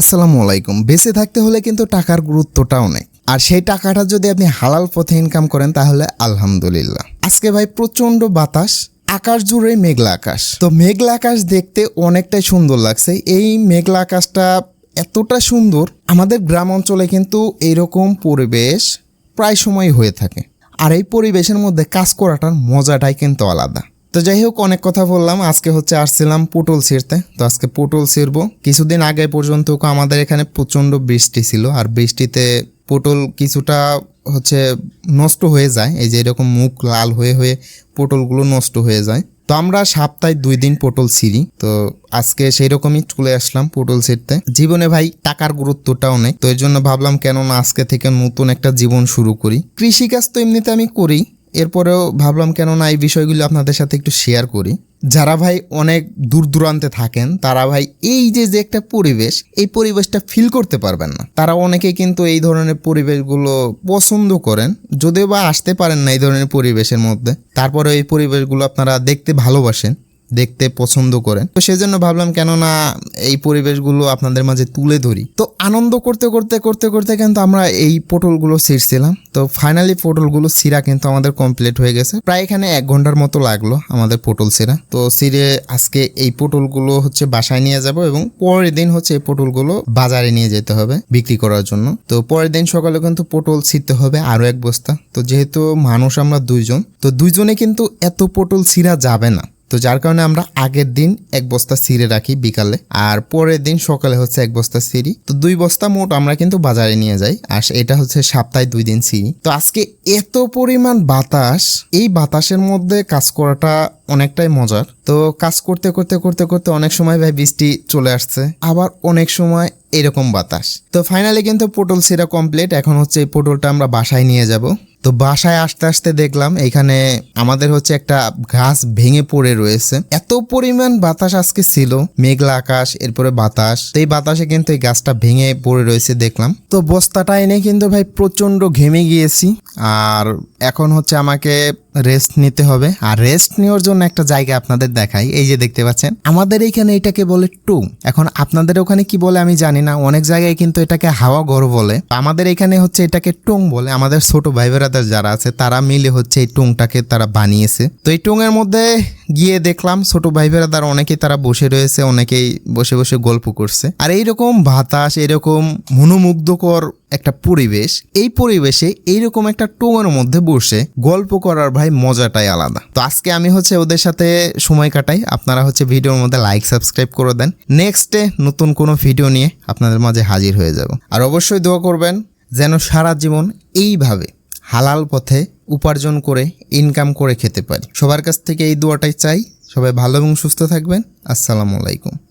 আসসালামু আলাইকুম। বেঁচে থাকতে হলে কিন্তু টাকার গুরুত্বটাও নেই। আর সেই টাকাটা যদি আপনি হালাল পথে ইনকাম করেন, তাহলে আলহামদুলিল্লাহ। আজকে ভাই প্রচণ্ড বাতাস, আকাশ জুড়ে মেঘলা আকাশ। তো মেঘলা আকাশ দেখতে অনেকটাই সুন্দর লাগছে। এই মেঘলা আকাশটা এতটা সুন্দর, আমাদের গ্রাম অঞ্চলে কিন্তু এইরকম পরিবেশ প্রায় সময় হয়ে থাকে। আর এই পরিবেশের মধ্যে কাজ করাটার মজাটাই কিন্তু আলাদা। তো যাই হোক, অনেক কথা বললাম। আজকে হচ্ছে আসছিলাম পটল ছিঁড়তে। তো আজকে পটল ছিঁড়বো। কিছুদিন আগে পর্যন্ত আমাদের এখানে প্রচণ্ড বৃষ্টি ছিল। আর বৃষ্টিতে পটল কিছুটা হচ্ছে নষ্ট হয়ে যায়। এই যে এরকম মুখ লাল হয়ে হয়ে পটলগুলো নষ্ট হয়ে যায়। তো আমরা সপ্তাহে দুই দিন পটল ছিঁড়ি। তো আজকে সেই রকমই চলে আসলাম পটল ছিঁড়তে। জীবনে ভাই, টাকার গুরুত্বটা অনেক তো এর জন্য ভাবলাম কেন না আজকে থেকে নতুন একটা জীবন শুরু করি। কৃষিকাজ তো এমনিতে আমি করি। এরপরেও ভাবলাম, কেননা এই বিষয়গুলো আপনাদের সাথে একটু শেয়ার করি। যারা ভাই অনেক দূর দূরান্তে থাকেন, তারা ভাই এই যে যে একটা পরিবেশ, এই পরিবেশটা ফিল করতে পারবেন না। তারা অনেকে কিন্তু এই ধরনের পরিবেশগুলো পছন্দ করেন, যদিও বা আসতে পারেন না এই ধরনের পরিবেশের মধ্যে। তারপরে এই পরিবেশগুলো আপনারা দেখতে ভালোবাসেন। দেখতে পছন্দ করেন। তো সেজন্য ভাবলাম, কেননা এই পরিবেশগুলো আপনাদের মাঝে তুলে ধরি। তো আনন্দ করতে করতে করতে করতে কিন্তু আমরা এই পটলগুলো ছিঁড়ছিলাম। তো ফাইনালি পটলগুলো সিরা কিন্তু আমাদের কমপ্লিট হয়ে গেছে। প্রায় এখানে এক ঘণ্টার মতো লাগল আমাদের পটল সিরা তো সিরে আজকে এই পটলগুলো হচ্ছে বাসায় নিয়ে যাব এবং পরের দিন হচ্ছে এই পটলগুলো বাজারে নিয়ে যেতে হবে বিক্রি করার জন্য। তো পরের দিন সকালে কিন্তু পটল ছিঁড়তে হবে আরও এক বস্তা। তো যেহেতু মানুষ আমরা দুইজন, তো দুইজনে কিন্তু এত পটল ছিঁড়া যাবে না। তো যার কারণে আমরা আগের দিন এক বস্তা সিরে রাখি বিকালে, আর পরের দিন সকালে হচ্ছে এক বস্তা সিরি। তো দুই বস্তা মোট আমরা কিন্তু বাজারে নিয়ে যাই, আর এটা হচ্ছে সপ্তাহে দুই দিন সিরি। তো আজকে এত পরিমাণ বাতাস, এই বাতাসের মধ্যে কাজ করাটা অনেকটাই মজার। তো কাজ করতে করতে করতে করতে অনেক সময় ভাই বৃষ্টি চলে আসছে, আবার অনেক সময় এরকম বাতাস। তো ফাইনালি কিন্তু পটল সিরা কমপ্লিট এখন হচ্ছে এই পটলটা আমরা বাসায় নিয়ে যাব। তো বাসায় আসতে আসতে দেখলাম এখানে আমাদের হচ্ছে একটা ঘাস ভেঙে পড়ে রয়েছে। এত পরিমাণ বাতাস আজকে ছিল, মেঘলা আকাশ, এরপরে বাতাস। তো এই বাতাসে কিন্তু এই গাছটা ভেঙে পড়ে রয়েছে দেখলাম। তো বস্তাটা এনে কিন্তু ভাই প্রচণ্ড ঘেমে গিয়েছি। আর এখন হচ্ছে আমাকে রেস্ট নিতে হবে। আর রেস্ট নেওয়ার জন্য একটা জায়গা আপনাদের দেখাই। এই যে দেখতে পাচ্ছেন, আমাদের এইখানে এটাকে বলে টুং এখন আপনাদের ওখানে কি বলে আমি জানি না, অনেক জায়গায় কিন্তু এটাকে হাওয়া ঘর বলে। আমাদের এখানে হচ্ছে এটাকে টুং বলে। আমাদের ছোট ভাই বেড়াদার যারা আছে, তারা মিলে হচ্ছে এই টুংটাকে তারা বানিয়েছে। তো এই টুংয়ের মধ্যে গিয়ে দেখলাম, ছোট ভাই বেড়াদার অনেকেই তারা বসে রয়েছে, অনেকেই বসে বসে গল্প করছে। আর এইরকম বাতাস, এরকম মনোমুগ্ধকর একটা পরিবেশ। এই পরিবেশে এইরকম একটা টোঙের মধ্যে বসে গল্প করার ভাই মজাটাই আলাদা। তো আজকে আমি হচ্ছে ওদের সাথে সময় কাটাই। আপনারা হচ্ছে ভিডিওর মধ্যে লাইক সাবস্ক্রাইব করে দেন। নেক্সটে নতুন কোনো ভিডিও নিয়ে আপনাদের মাঝে হাজির হয়ে যাব। আর অবশ্যই দোয়া করবেন যেন সারা জীবন এইভাবে হালাল পথে উপার্জন করে ইনকাম করে খেতে পারি। সবার কাছ থেকে এই দোয়াটাই চাই। সবাই ভালো এবং সুস্থ থাকবেন। আসসালামু আলাইকুম।